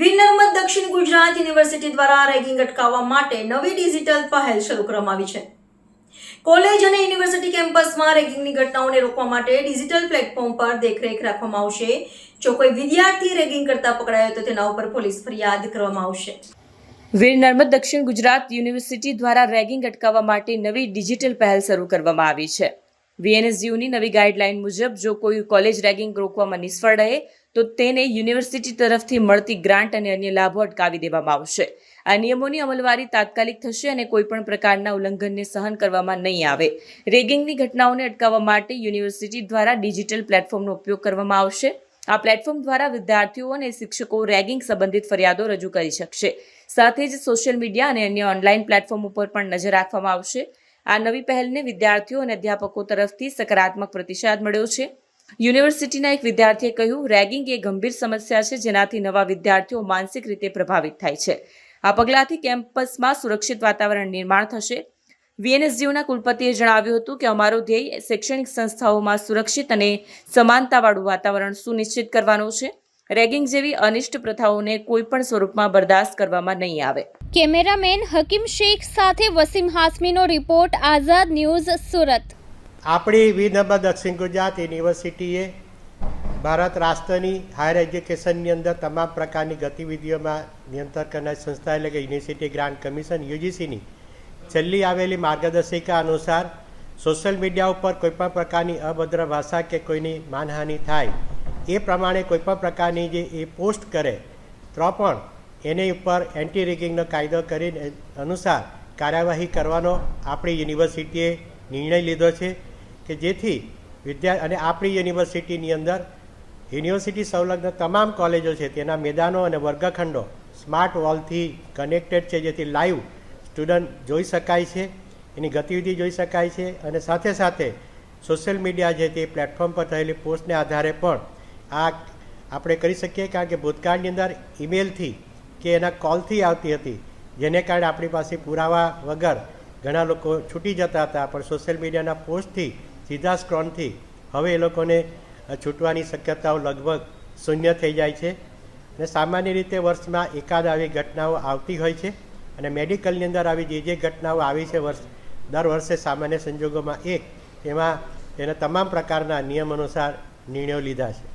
વીર નર્મદ દક્ષિણ ગુજરાત યુનિવર્સિટી દ્વારા રેગિંગ અટકાવવા માટે નવી ડિજિટલ પહેલ શરૂ કરવામાં આવી છે. કોલેજ અને યુનિવર્સિટી કેમ્પસમાં રેગિંગની ઘટનાઓને રોકવા માટે ડિજિટલ પ્લેટફોર્મ પર દેખરેખ રાખવામાં આવશે. જો કોઈ વિદ્યાર્થી રેગિંગ કરતા પકડાયો તો તેના ઉપર પોલીસ ફરિયાદ કરવામાં આવશે. વીર નર્મદ દક્ષિણ ગુજરાત યુનિવર્સિટી દ્વારા રેગિંગ અટકાવવા માટે નવી ડિજિટલ પહેલ શરૂ કરવામાં આવી છે. વીએનએસયુની નવી ગાઈડલાઈન મુજબ, જો કોઈ કોલેજ રેગિંગ રોકવામાં નિષ્ફળ રહે, તો તેને યુનિવર્સિટી તરફથી મળતી ગ્રાન્ટ અને અન્ય લાભો અટકાવી દેવામાં આવશે. આ નિયમોની અમલવારી તાત્કાલિક થશે અને કોઈપણ પ્રકારના ઉલ્લંઘનને સહન કરવામાં નહીં આવે. રેગિંગની ઘટનાઓને અટકાવવા માટે યુનિવર્સિટી દ્વારા ડિજિટલ પ્લેટફોર્મનો ઉપયોગ કરવામાં આવશે. આ પ્લેટફોર્મ દ્વારા વિદ્યાર્થીઓ અને શિક્ષકો રેગિંગ સંબંધિત ફરિયાદો રજૂ કરી શકશે. સાથે જ સોશિયલ મીડિયા અને અન્ય ઓનલાઈન પ્લેટફોર્મ ઉપર પણ નજર રાખવામાં આવશે. આ નવી પહેલને વિદ્યાર્થીઓ અને અધ્યાપકો તરફથી સકારાત્મક પ્રતિસાદ મળ્યો છે. યુનિવર્સિટીના એક વિદ્યાર્થીએ કહ્યું, રેગિંગ એ ગંભીર સમસ્યા છે, જેનાથી નવા વિદ્યાર્થીઓ માનસિક રીતે પ્રભાવિત થાય છે. આ પગલાંથી કેમ્પસમાં સુરક્ષિત વાતાવરણ નિર્માણ થશે. વીએનએસજીયુના કુલપતિએ જણાવ્યું હતું કે, અમારો ધ્યેય શૈક્ષણિક સંસ્થાઓમાં સુરક્ષિત અને સમાનતાવાળું વાતાવરણ સુનિશ્ચિત કરવાનો છે. રેગિંગ જેવી અનિષ્ટ પ્રથાઓને કોઈપણ સ્વરૂપમાં બરદાસ્ત કરવામાં નહીં આવે. કેમેરામેન હકીમ શેખ સાથે વસીમ હાસમીનો રિપોર્ટ આઝાદ ન્યૂઝ સુરત. આપણી વીરનર્મદ દક્ષિણ ગુજરાત યુનિવર્સિટીએ ભારત રાષ્ટ્રની હાયર એજ્યુકેશનની અંદર તમામ પ્રકારની ગતિવિધિઓમાં નિયંત્રણ કરનાર સંસ્થા એટલે કે યુનિવર્સિટી ગ્રાન્ટ કમિશન યુજીસીની છેલ્લી આવેલી માર્ગદર્શિકા અનુસાર સોશિયલ મીડિયા ઉપર કોઈપણ પ્રકારની અભદ્ર ભાષા કે કોઈની માનહાનિ થાય એ પ્રમાણે કોઈપણ પ્રકારની જે એ પોસ્ટ કરે, તો પણ એની ઉપર એન્ટી રેગિંગનો કાયદો કરીને અનુસાર કાર્યવાહી કરવાનો આપણી યુનિવર્સિટીએ નિર્ણય લીધો છે કે જેથી વિદ્યા, અને આપણી યુનિવર્સિટીની અંદર યુનિવર્સિટી સંલગ્ન તમામ કોલેજો છે, તેના મેદાનો અને વર્ગખંડો સ્માર્ટ વોલથી કનેક્ટેડ છે, જેથી લાઈવ સ્ટુડન્ટ જોઈ શકાય છે, એની ગતિવિધિ જોઈ શકાય છે, અને સાથે સાથે સોશિયલ મીડિયા જે તે પ્લેટફોર્મ પર થયેલી પોસ્ટને આધારે પણ આ આપણે કરી શકીએ કારણ કે ભૂતકાળની અંદર ઈમેલથી કે એના કોલથી આવતી હતી, જેને કારણે આપણી પાસે પુરાવા વગર ઘણા લોકો છૂટી જતા હતા. પણ સોશિયલ મીડિયાના પોસ્ટથી સીધા સ્ક્રોનથી હવે એ લોકોને છૂટવાની શક્યતાઓ લગભગ શૂન્ય થઈ જાય છે. અને સામાન્ય રીતે વર્ષમાં એકાદ આવી ઘટનાઓ આવતી હોય છે. અને મેડિકલની અંદર આવી જે જે ઘટનાઓ આવી છે વર્ષ, દર વર્ષે સામાન્ય સંજોગોમાં એક, તેમાં તેના તમામ પ્રકારના નિયમ અનુસાર નિર્ણયો લીધા છે.